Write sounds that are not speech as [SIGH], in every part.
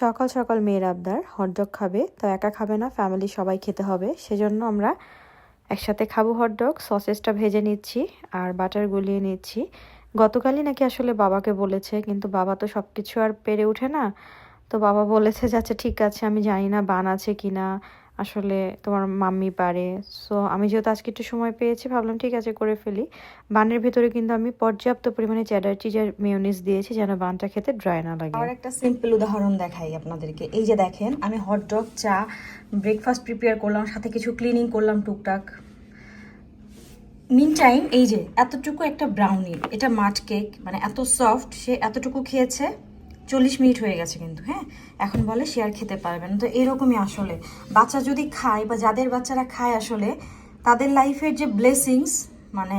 সকাল সকাল মেয়ের আবদার, হটডগ খাবে, তো একা খাবে না ফ্যামিলি সবাই খেতে হবে। সেজন্য আমরা একসাথে খাব হটডগ সসেসটা ভেজে নিচ্ছি আর বাটার গুলিয়ে নিচ্ছি। গতকালই নাকি আসলে বাবাকে বলেছে, কিন্তু বাবা তো সব কিছু আর পেরে ওঠে না। তো বাবা বলেছে যে আচ্ছা ঠিক আছে, আমি জানি না বান আছে কি না আসলে তোমার মাম্মি পারে। সো আমি যেহেতু আজকে একটু সময় পেয়েছি, ভাবলাম ঠিক আছে, করে ফেলি। বানের ভেতরে কিন্তু আমি পর্যাপ্ত পরিমাণে চ্যাডার চিজ আর মেয়োনিজ দিয়েছি যেন বানটা খেতে ড্রাই না লাগে। আর একটা সিম্পল উদাহরণ দেখাই আপনাদেরকে। এই যে দেখেন, আমি হট ডগ চা ব্রেকফাস্ট প্রিপেয়ার করলাম, সাথে কিছু ক্লিনিং করলাম টুকটাক। মিন টাইম এই যে, এতটুকু একটা ব্রাউনি এটা মাঠ কেক মানে এত সফট সে এতটুকু খেয়েছে। চল্লিশ মিনিট হয়ে গেছে কিন্তু হ্যাঁ? এখন বলে সে আর খেতে পারবে না। তো এরকমই আসলে। বাচ্চা যদি খায় বা যাদের বাচ্চারা খায় আসলে, তাদের লাইফের যে ব্লেসিংস মানে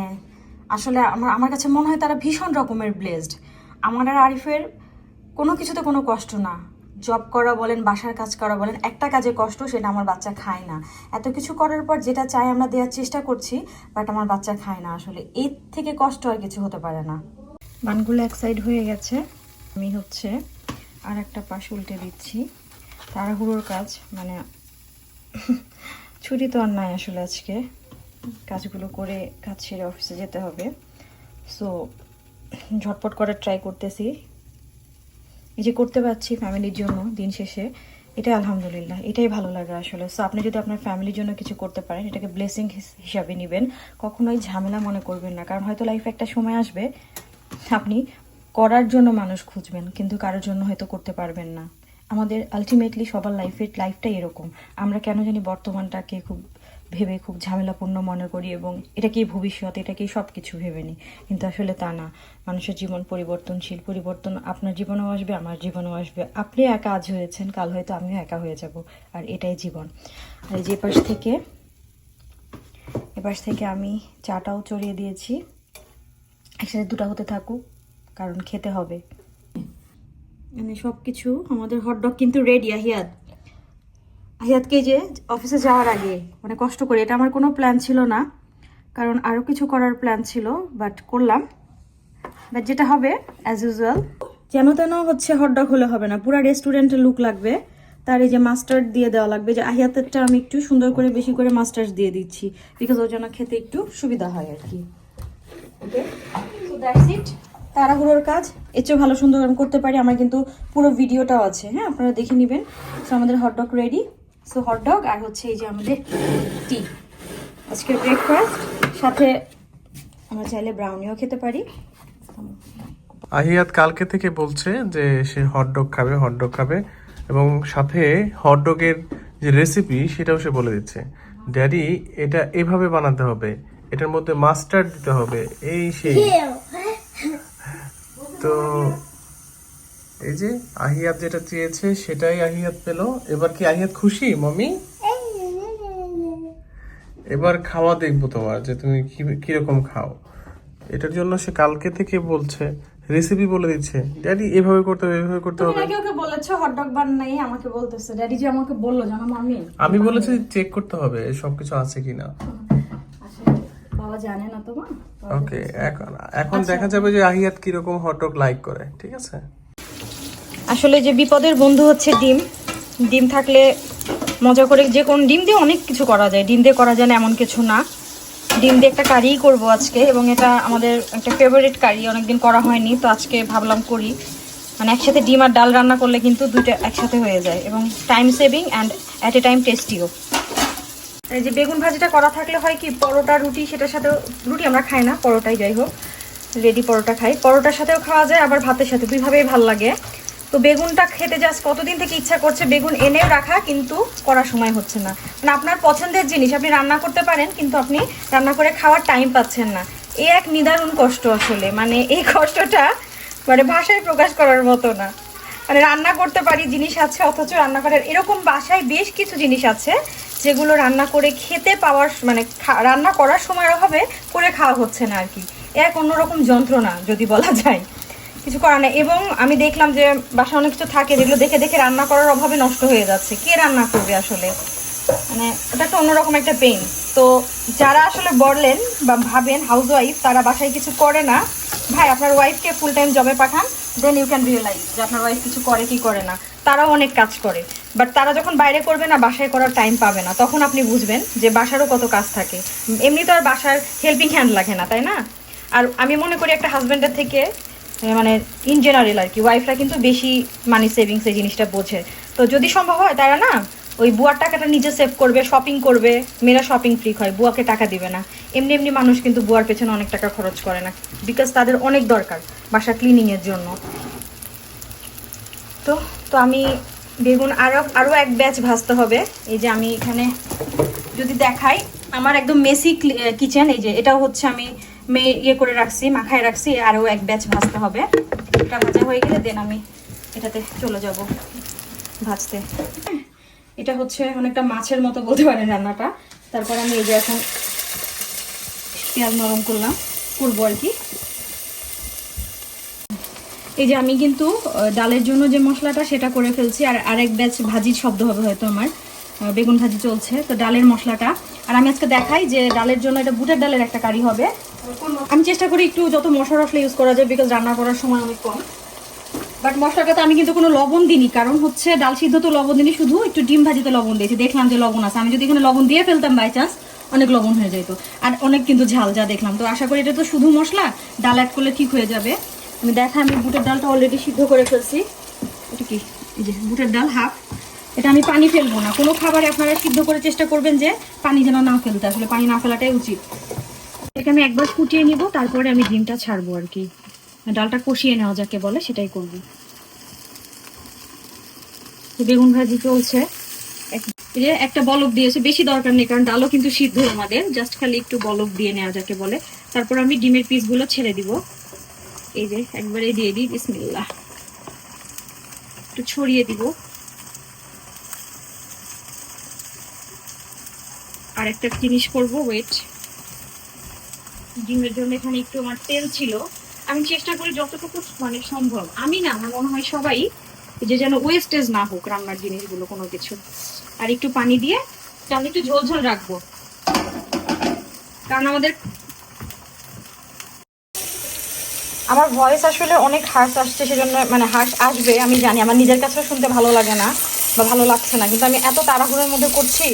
আসলে আমার আমার কাছে মনে হয় তারা ভীষণ রকমের ব্লেসড আমার আর আরিফের কোনো কিছুতে কোনো কষ্ট না। জব করা বলেন, বাসার কাজ করা বলেন, একটা কাজে কষ্ট, সেটা আমার বাচ্চা খায় না। এত কিছু করার পর যেটা চাই আমরা দেওয়ার চেষ্টা করছি বাট আমার বাচ্চা খায় না আসলে। এর থেকে কষ্ট আর কিছু হতে পারে না। বানগুলো এক সাইড হয়ে গেছে। আমি হচ্ছে আর একটা পাশ উল্টে দিচ্ছি। তাড়াহুড়োর কাজ মানে [LAUGHS] ছুটি তো আর নাই আসলে আজকে। কাজগুলো করে কাজ সেরে অফিসে যেতে হবে। সো ঝটপট করার ট্রাই করতেছি। এই যে করতে পারছি ফ্যামিলির জন্য দিন শেষে এটাই আলহামদুলিল্লাহ, এটাই ভালো লাগে আসলে। সো আপনি যদি আপনার ফ্যামিলির জন্য কিছু করতে পারেন, এটাকে ব্লেসিং হিসাবে নেবেন। কখনোই ঝামেলা মনে করবেন না, কারণ হয়তো লাইফে একটা সময় আসবে, আপনি করার জন্য মানুষ খুঁজবেন, কিন্তু কারোর জন্য হয়তো করতে পারবেন না। আমাদের আলটিমেটলি সবার লাইফের লাইফটাই এরকম। আমরা কেন জানি বর্তমানটাকে খুব ভেবে খুব ঝামেলাপূর্ণ মনে করি এবং এটাকেই ভবিষ্যৎ, এটাকেই সব কিছু ভেবে নিই। কিন্তু আসলে তা না। মানুষের জীবন পরিবর্তনশীল পরিবর্তন আপনার জীবনেও আসবে, আমার জীবনেও আসবে। আপনি একা আজ হয়েছেন, কাল হয়তো আমিও একা হয়ে যাব। আর এটাই জীবন। আর যে পাশ থেকে, এপাশ থেকে আমি চাটাও চড়িয়ে দিয়েছি। একসাথে দুটা হতে থাকুক। কারণ খেতে হবে। মানে সব কিছু আমাদের হটডগ কিন্তু রেডি আহিয়াত। আহিয়াতকে যে অফিসে যাওয়ার আগে মানে কষ্ট করে, এটা আমার কোনো প্ল্যান ছিল না, কারণ আরও কিছু করার প্ল্যান ছিল বাট করলাম। বাট যেটা হবে অ্যাজ ইউজুয়াল যেন তেন হচ্ছে হটডগ হলে হবে না, পুরো রেস্টুরেন্টের লুক লাগবে। তার এই যে মাস্টার্ড দিয়ে দেওয়া লাগবে, যে আহিয়াতেরটা আমি একটু সুন্দর করে বেশি করে মাস্টার্ড দিয়ে দিচ্ছি বিকজ ওর জন্য খেতে একটু সুবিধা হয় আর কি। ওকে সো দ্যাটস ইট তাড়াহুড়োর কাজ। এর চেয়ে ভালো সুন্দর আমি করতে পারি। আমার কিন্তু পুরো ভিডিওটাও আছে হ্যাঁ? আপনারা দেখে নেবেন। সো আমাদের hot dog ready so hot dog আর হচ্ছে এই যে আমাদের টি আজকের ব্রেকফাস্ট সাথে আমরা চাইলে ব্রাউনিও খেতে পারি। আহিয়াত কালকে থেকে বলছে যে সে হটডগ খাবে হটডগ খাবে। এবং সাথে হটডগের যে রেসিপি সেটাও সে বলে দিচ্ছে। ড্যাডি এটা এভাবে বানাতে হবে। এটার মধ্যে মাস্টার্ড দিতে হবে। এই সেই। তো এই যে আহিয়াত যেটা চেয়েছে সেটাই আহিয়াত পেল। এবার কি আহিয়াত খুশি মমি? এবার খাওয়া দেখব তোমার যে তুমি কি কীরকম খাও। এটার জন্য সে কালকে থেকে বলছে রেসিপি বলে দিচ্ছে। ড্যাডি এভাবে করতে হবে এভাবে করতে হবে। আগে ওকে বলেছ হটডগ বানাই আমাকে বলতেছে। ড্যাডি যে আমাকে বলল জানো মামি আমি বলেছি চেক করতে হবে সবকিছু আছে কিনা। জানে না তো মা ওকে এখন এখন দেখা যাবে যে আহিয়াত কীরকম হটডগ লাইক করে ঠিক আছে? আসলে যে বিপদের বন্ধু হচ্ছে ডিম ডিম থাকলে মজা করে যে কোন ডিম দিয়ে অনেক কিছু করা যায় ডিম দিয়ে করা যায় না এমন কিছু না। ডিম দিয়ে একটা কারিই করব আজকে এবং এটা আমাদের একটা ফেভারিট কারি অনেকদিন করা হয়নি তো আজকে ভাবলাম করি। মানে একসাথে ডিম আর ডাল রান্না করলে কিন্তু দুইটা একসাথে হয়ে যায় এবং time saving and at a time টেস্টিও যে বেগুন ভাজিটা করা থাকলে হয় কি, পরোটা, রুটি, সেটার সাথেও রুটি আমরা খাই না, পরোটাই যাই হোক রেডি পরোটা খাই। পরোটার সাথেও খাওয়া যায়, আবার ভাতের সাথে, দুইভাবেই ভালো লাগে। তো বেগুনটা খেতে জাস্ট কতদিন থেকে ইচ্ছা করছে বেগুন এনেও রাখা, কিন্তু করার সময় হচ্ছে না। মানে আপনার পছন্দের জিনিস, আপনি রান্না করতে পারেন, কিন্তু আপনি রান্না করে খাওয়ার টাইম পাচ্ছেন না। এই এক নিদারুণ কষ্ট আসলে মানে এই কষ্টটা মানে ভাষায় প্রকাশ করার মতো না। মানে রান্না করতে পারি, জিনিস আছে, অথচ রান্না করার এরকম বাসায় বেশ কিছু জিনিস আছে যেগুলো রান্না করে খেতে পাওয়ার মানে রান্না করার সময় অভাবে করে খাওয়া হচ্ছে না আর কি। এক অন্যরকম যন্ত্রণা, যদি বলা যায়। কিছু করার নেই। এবং আমি দেখলাম যে বাসায় অনেক কিছু থাকে যেগুলো দেখে দেখে রান্না করার অভাবে নষ্ট হয়ে যাচ্ছে। কে রান্না করবে আসলে? মানে ওটা একটা অন্যরকম একটা পেইন তো যারা আসলে বললেন বা ভাবেন হাউস ওয়াইফ তারা বাসায় কিছু করে না। ভাই, আপনার ওয়াইফকে ফুল টাইম জবে পাঠান দেন ইউ ক্যান রিয়েলাইজ যে আপনার ওয়াইফ কিছু করে কি করে না। তারাও অনেক কাজ করে বাট তারা যখন বাইরে করবে না, বাসায় করার টাইম পাবে না। তখন আপনি বুঝবেন যে বাসারও কত কাজ থাকে। এমনি তো আর বাসার হেল্পিং হ্যান্ড লাগে না, তাই না? আর আমি মনে করি একটা হাজব্যান্ডের থেকে মানে ইন জেনারেল আর কি ওয়াইফরা কিন্তু বেশি মানি সেভিংস এই জিনিসটা বোঝে। তো যদি সম্ভব হয়, তারা না ওই বুয়ার টাকাটা নিজে সেভ করবে শপিং করবে, মেয়েরা শপিং ফ্রি হয়, বুয়াকে টাকা দিবে না। এমনি এমনি মানুষ কিন্তু বুয়ার পেছনে অনেক টাকা খরচ করে না বিকজ তাদের অনেক দরকার বাসা ক্লিনিংয়ের জন্য। তো তো আমি বেগুন আরও আরও এক ব্যাচ ভাজতে হবে। এই যে আমি এখানে যদি দেখাই, আমার একদম মেসি কিচেন এই যে এটাও হচ্ছে আমি মেয়ে ইয়ে করে রাখছি, মাখায় রাখছি আরও এক ব্যাচ ভাজতে হবে। এটা ভাজা হয়ে গেলে দেন আমি এটাতে চলে যাব ভাজতে। এটা হচ্ছে অনেকটা মাছের মতো বলতে পারেন রান্নাটা। তারপর আমি এই যে এখন পেঁয়াজ নরম করলাম, করব আর কি। এই যে আমি কিন্তু ডালের জন্য যে মশলাটা সেটা করে ফেলছি, আর আরেক ব্যাচ ভাজির শব্দ হবে হয়তো আমার। বেগুন ভাজি চলছে, তো ডালের মশলাটা। আর আমি আজকে দেখাই যে ডালের জন্য এটা বুটের ডালের একটা কারি হবে। আমি চেষ্টা করি একটু যত মশলা টশলা ইউজ করা যায় বিকজ রান্না করার সময় অনেক কম। বাট মশলাটাতে আমি কিন্তু কোনো লবণ দিইনি, কারণ হচ্ছে ডাল সিদ্ধ তো লবণ দিইনি, শুধু একটু ডিম ভাজিতে লবণ দিয়েছি। দেখলাম যে লবণ আছে। আমি যদি এখানে লবণ দিয়ে ফেলতাম বাই চান্স অনেক লবণ হয়ে যেত। আর অনেক কিন্তু ঝাল যা দেখলাম। তো আশা করি এটা তো শুধু মশলা, ডাল অ্যাড করলে ঠিক হয়ে যাবে। আমি দেখা, আমি বুটের ডালটা অলরেডি সিদ্ধ করে ফেলছি। এটা কি? এই যে বুটের ডাল হাফ এটা আমি পানি ফেলব না। কোনো খাবারে আপনারা সিদ্ধ করে চেষ্টা করবেন যে পানি যেন না ফেলতে। আসলে পানি না ফেলাটাই উচিত। এটাকে আমি একবার ফুটিয়ে নিব, তারপরে আমি ডিমটা ছাড়বো আর কি। ডালটা কষিয়ে নেওয়া যাকে বলে সেটাই করব। বেগুন ভাজি চলছে। যে একটা বলক দিয়েছে, বেশি দরকার নেই, কারণ ডালও কিন্তু সিদ্ধ আমাদের। জাস্ট খালি একটু বলক দিয়ে নেওয়া যাকে বলে। তারপর আমি ডিমের পিসগুলো ছেড়ে দিব। এই যে একবারে দিয়ে দিই বিসমিল্লা একটু ছড়িয়ে দিব। আর একটা জিনিস করব, ওয়েট। ডিমের জন্য এখানে একটু আমার তেল ছিল। আমি চেষ্টা করি যতটুকু মানে সম্ভব। আমি না, আমার মনে হয় সবাই যে যেন ওয়েস্টেজ না হোক রান্নার জিনিসগুলো, কোনো কিছু। আর একটু পানি দিয়ে তাহলে একটু ঝোল ঝোল রাখব। কারণ আমাদের আমার ভয়েস আসলে অনেক হার্স আসছে, সেজন্য মানে হার্স আসবে, আমি জানি। আমার নিজের কাছেও শুনতে ভালো লাগে না বা ভালো লাগছে না। কিন্তু আমি এত তাড়াহুড়োর মধ্যে করছি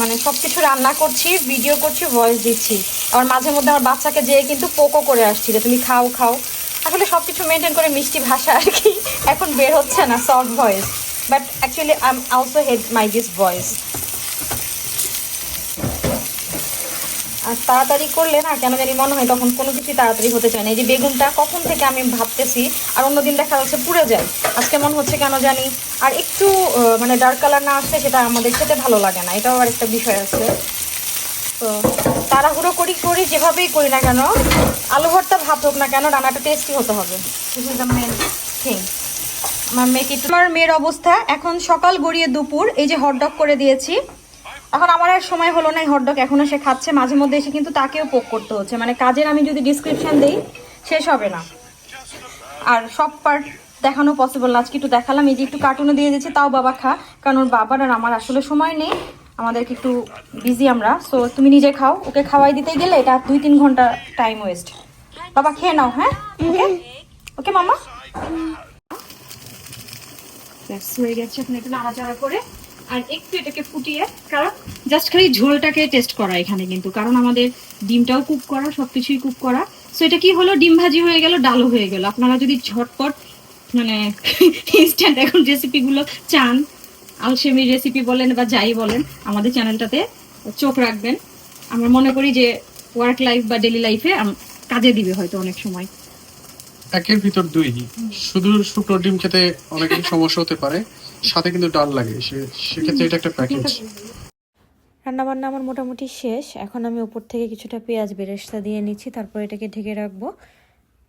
মানে সব কিছু রান্না করছি ভিডিও করছি ভয়েস দিচ্ছি। আবার মাঝে মধ্যে আমার বাচ্চাকে যেয়ে কিন্তু পোকো করে আসছি যে, তুমি খাও খাও। আসলে সব কিছু মেনটেন করে মিষ্টি ভাষা আর কি, এখন বের হচ্ছে না soft voice but actually I am also hate my this voice আর তাড়াতাড়ি করলে না কেন জানি মনে হয় তখন কোনো কিছুই তাড়াতাড়ি হতে চায় না। এই যে বেগুনটা কখন থেকে আমি ভাবতেছি আর অন্যদিন দেখা যাচ্ছে পুড়ে যায়। আজকে মনে হচ্ছে কেন জানি আর একটু মানে ডার্ক কালার না আসলে সেটা আমাদের খেতে ভালো লাগে না এটাও আর একটা বিষয় আছে। তো তাড়াহুড়ো করি করি যেভাবেই করি না কেন আলু ভর্তা ভাত হোক না কেন রান্নাটা টেস্টি হতে হবে। This is the main thing আমার মেয়ের অবস্থা এখন সকাল গড়িয়ে দুপুর এই যে হটডগ করে দিয়েছি। এখন আমার আর সময় হলো না হটডগ, এখনও সে খাচ্ছে, মাঝে মধ্যে এসে কিন্তু তাকেও পোক করতে হচ্ছে। মানে কাজের আমি যদি ডিসক্রিপশন দিই, শেষ হবে না। আর সব পার্ট দেখানো পসিবল না। আজকে একটু দেখালাম, এই যে একটু কার্টুনে দিয়ে দিয়েছি, তাও বাবা খা। কারণ ওর বাবার আর আমার আসলে সময় নেই। আমাদেরকে একটু বিজি আমরা। সো তুমি নিজে খাও, ওকে খাওয়াই দিতে গেলে এটা দুই তিন ঘণ্টা টাইম ওয়েস্ট বাবা, খেয়ে নাও হ্যাঁ? ওকে? ওকে মামা হয়ে গেছে। এখন একটু নাড়াচাড়া করে আর একটু এটাকে ফুটিয়ে, কারণ জাস্ট খালি ঝোলটাকে টেস্ট করা এখানে কিন্তু, কারণ আমাদের ডিমটাও কুক করা, সবকিছুই কুক করা। সো এটা কি হলো? ডিম ভাজি হয়ে গেল, ডালও হয়ে গেল। আপনারা যদি ঝটপট মানে [LAUGHS] ইনস্ট্যান্ট এখন রেসিপিগুলো চান আলসেমির রেসিপি বলেন বা যাই বলেন, আমাদের চ্যানেলটাতে চোখ রাখবেন। আমরা মনে করি যে ওয়ার্ক লাইফ বা ডেলি লাইফে কাজে দিবে হয়তো অনেক সময়। একের ভিতর দুই শুধু শুকনো ডিম খেতে অনেকের সমস্যা হতে পারে। সাথে কিন্তু ডাল লাগে সে- সেক্ষেত্রে এটা একটা প্যাকেজ রান্নাবান্না আমার মোটামুটি শেষ। এখন আমি উপর থেকে কিছুটা পেঁয়াজ বেরেস্তা দিয়ে নিচ্ছি তারপর এটাকে ঢেকে রাখব।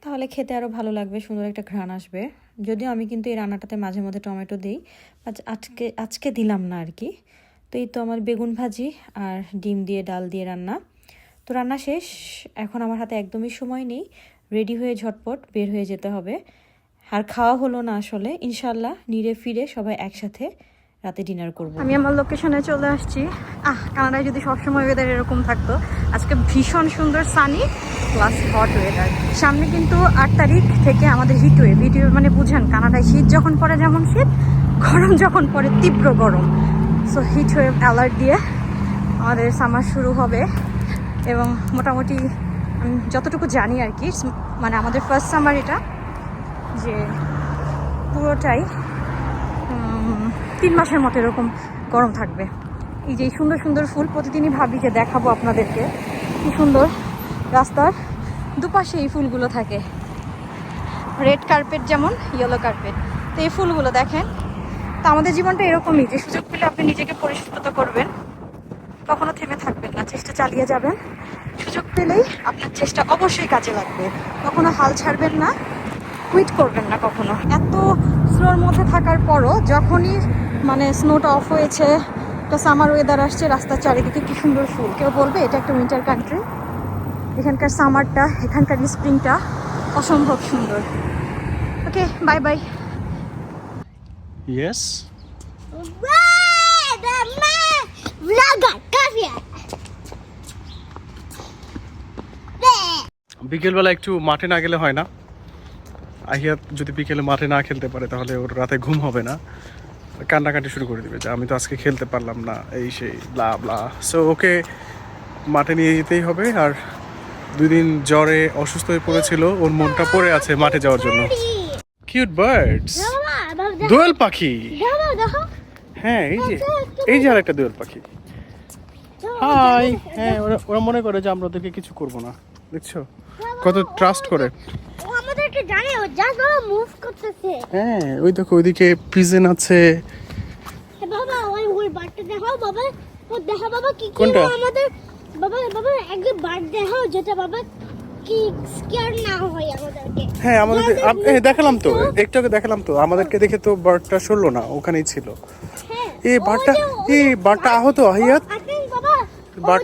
তাহলে খেতে আরও ভালো লাগবে সুন্দর একটা ঘ্রাণ আসবে। যদিও আমি কিন্তু এই রান্নাটাতে মাঝে মধ্যে টমেটো দিই আজ আজকে আজকে দিলাম না আর কি। তো এই তো আমার বেগুন ভাজি আর ডিম দিয়ে ডাল দিয়ে রান্না। তো রান্না শেষ। এখন আমার হাতে একদমই সময় নেই। রেডি হয়ে ঝটপট বের হয়ে যেতে হবে। আর খাওয়া হলো না আসলে। ইনশাল্লাহ নিরে ফিরে সবাই একসাথে রাতে ডিনার করব। আমি আমার লোকেশনে চলে আসছি। আহ, কানাডায় যদি সবসময় ওয়েদার এরকম থাকতো, আজকে ভীষণ সুন্দর সানি প্লাস হট ওয়েদার সামনে কিন্তু আট তারিখ থেকে আমাদের হিট ওয়েভ হিট ওয়েভ মানে বুঝেন, কানাডায় শীত যখন পড়ে যেমন শীত, গরম যখন পড়ে তীব্র গরম। সো হিট ওয়েভ অ্যালার্ট দিয়ে আমাদের সামার শুরু হবে। এবং মোটামুটি আমি যতটুকু জানি আর কি মানে আমাদের ফার্স্ট সামার এটা। যে পুরোটাই তিন মাসের মতো এরকম গরম থাকবে। এই যে সুন্দর সুন্দর ফুল প্রতিদিনই ভাবি যে দেখাবো আপনাদেরকে। কি সুন্দর রাস্তার দুপাশে এই ফুলগুলো থাকে। রেড কার্পেট যেমন ইয়েলো কার্পেট তো এই ফুলগুলো দেখেন, তো আমাদের জীবনটা এরকমই যে সুযোগ পেলে আপনি নিজেকে পরিশুদ্ধ করবেন। কখনো থেমে থাকবেন না, চেষ্টা চালিয়ে যাবেন। সুযোগ পেলেই আপনার চেষ্টা অবশ্যই কাজে লাগবে। কখনো হাল ছাড়বেন না। কুইট করবেন না কখনো। এত স্নোর মধ্যে থাকার পরও যখনই মানে স্নোটা অফ হয়েছে একটা সামার ওয়েদার আসছে রাস্তার চারিদিকে কি সুন্দর ফুল। কেউ বলবে এটা একটা উইন্টার কান্ট্রি এখানকার সামারটা এখানকার স্প্রিংটা অসম্ভব সুন্দর। Okay bye bye yes Vlogger, come here. বিকেলবেলা একটু মাঠে না গেলে হয় না? আহিয়াত যদি বিকেলে মাঠে না খেলতে পারে, তাহলে ওর রাতে ঘুম হবে না। কান্নাকাটি শুরু করে দিবে যে, আমি তো আজকে খেলতে পারলাম না, এই সেই ব্লা ব্লা সো ওকে মাঠে নিয়ে যেতেই হবে আর দুই দিন জ্বরে অসুস্থ হয়ে পড়েছিল, ওর মনটা পড়ে আছে মাঠে যাওয়ার জন্য। কিউট বার্ডস দোয়েল পাখি! হ্যাঁ এই যে এই যে আরেকটা দোয়েল পাখি। হাই হ্যাঁ ওরা ওরা মনে করে যে আমরা ওদেরকে কিছু করব না, দেখছ? কত ট্রাস্ট করে। জানে মুভ করতেছে। হ্যাঁ ওই দেখো ওইদিকে প্রিজেন আছে। বাবা ওই ওই বারটা দেখাও বাবা। ও দেখা বাবা কি কি আমাদের? বাবা বাবা একবার বার দেখাও যেটা বাবা কি স্কেয়ার না হয় আমাদেরকে। হ্যাঁ আমাদের আপ- দেখালাম তো। একটু আগে দেখালাম তো। আমাদেরকে দেখে তো বার্ডটা সরলো না ওখানেই ছিল। হ্যাঁ এই বার্ডটা এই বার্ডটা আহত হাইয়াত বাবা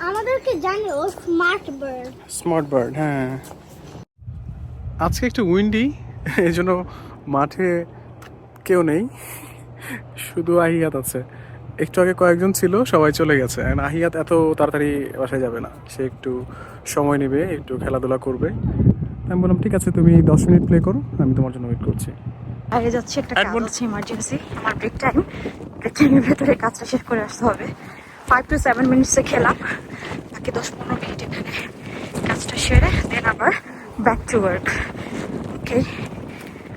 আমাদেরকে জানে ও স্মার্ট বার্ড স্মার্ট বার্ড হ্যাঁ। আজকে একটু উইন্ডি এই জন্য মাঠে কেউ নেই। শুধু আহিয়াত আছে। একটু আগে কয়েকজন ছিল সবাই চলে গেছে। And আহিয়াত এত তাড়াতাড়ি বাসায় যাবে না। সে একটু সময় নেবে একটু খেলাধুলা করবে। আমি বললাম ঠিক আছে তুমি দশ মিনিট প্লে করো আমি তোমার জন্য ওয়েট করছি। বাইরে যাচ্ছে একটা কাজ আছে ইমার্জেন্সি আমার ব্রেক টাইম ব্রেক টাইমের ভেতরে কাজটা শেষ করে আসতে হবে। ফাইভ টু সেভেন মিনিটসে খেলাম। বাকি দশ পনেরো মিনিট এখানে কাজটা সেরে দেন আবার back to work okay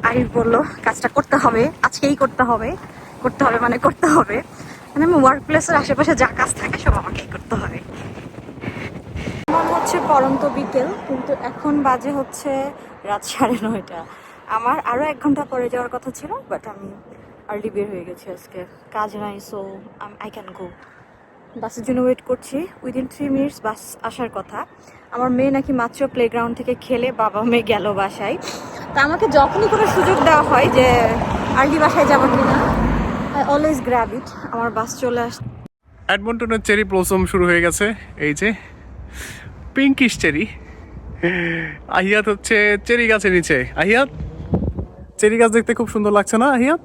Arif বলল, কাজটা করতে হবে, আজকেই করতে হবে। করতে হবে মানে করতে হবে। মানে আমি ওয়ার্ক প্লেসের আশেপাশে যা কাজ থাকে সব আমাকেই করতে হবে। মনে হচ্ছে পরন্ত বিকেল, কিন্তু এখন বাজে হচ্ছে রাত সাড়ে নয়টা। আমার আরও এক ঘণ্টা পরে যাওয়ার কথা ছিল বাট আমি আর্লি বের হয়ে গেছি আজকে। কাজ নাই সো আই ক্যান গো বাসের জন্য ওয়েট করছি। উইদিন থ্রি মিনিটস বাস আসার কথা। আমার মেয়ে নাকি মাত্র প্লেগ্রাউন্ড থেকে খেলে বাবা মেয়ে গেল বাসায়। তা আমাকে যখনই কোনো সুযোগ দেওয়া হয় যে আর্লি বাসায় যাব কিনা আই অলওয়েজ গ্র্যাব ইট আমার বাস চলে আস অ্যাডমন্টনের চেরি ব্লসম শুরু হয়ে গেছে। এই যে পিঙ্কিশ চেরি আহিয়াত হচ্ছে চেরি গাছের নিচে। আহিয়াত চেরি গাছ দেখতে খুব সুন্দর লাগছে না আহিয়াত?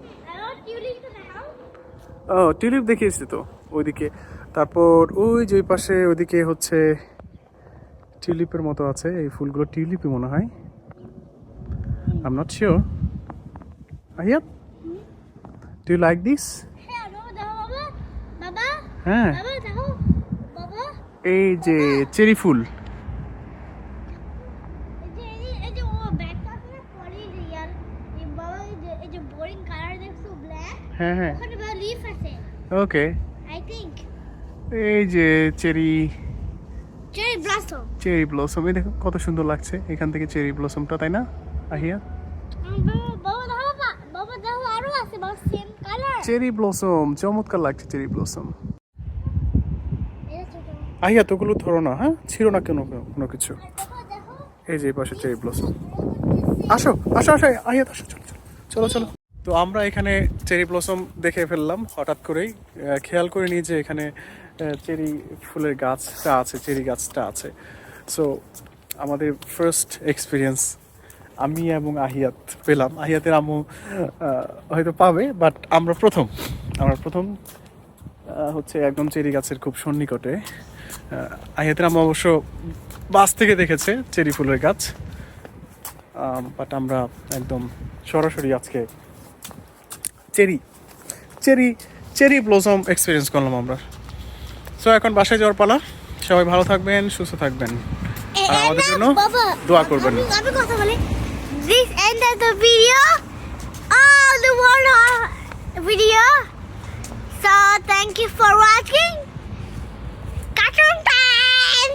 ও টিউলিপ দেখিয়েছি তো ওইদিকে। তারপর ওই যে ওই পাশে ওইদিকে হচ্ছে টিউলিপের মতো আছে। এই ফুলগুলো টিউলিপই মনে হয়। I'm not sure Ahiyat do you like this হ্যাঁ হ্যাঁ। এই যে চেরি ফুল। হ্যাঁ হ্যাঁ। ওকে আই থিংক এই যে cherry cherry blossom cherry blossom এই দেখো কত সুন্দর লাগছে এখান থেকে চেরি ব্লসমটা তাই না আহিয়া? চেরি ব্লসম চমৎকার লাগছে চেরি ব্লসম আহিয়া তোগুলো ধরো না হ্যাঁ? ছিল না কেন কোনো কিছু? এই যে পাশে চেরি ব্লসম আসো আসো আসো আহিয়া আসো চলো চলো চলো তো আমরা এখানে চেরি ব্লসম দেখে ফেললাম হঠাৎ করেই। খেয়াল করে নিয়ে যে এখানে চেরি ফুলের গাছটা আছে, চেরি গাছটা আছে। সো আমাদের ফার্স্ট এক্সপিরিয়েন্স আমি এবং আহিয়াত পেলাম। আহিয়াতের আম্মু হয়তো পাবে বাট আমরা প্রথম। আমরা প্রথম হচ্ছে একদম চেরি গাছের খুব সন্নিকটে। আহিয়াতের আম্মা অবশ্য বাস থেকে দেখেছে চেরি ফুলের গাছ। বাট আমরা একদম সরাসরি আজকে cherry cherry cherry blossom experience করলাম আমরা। সো এখন বাসায় যাওয়ার পালা সবাই ভালো থাকবেন সুস্থ থাকবেন আর আমাদের জন্য দোয়া করবেন আমি কথা বলি this end of the video all the one hour video so thank you for watching cartoon time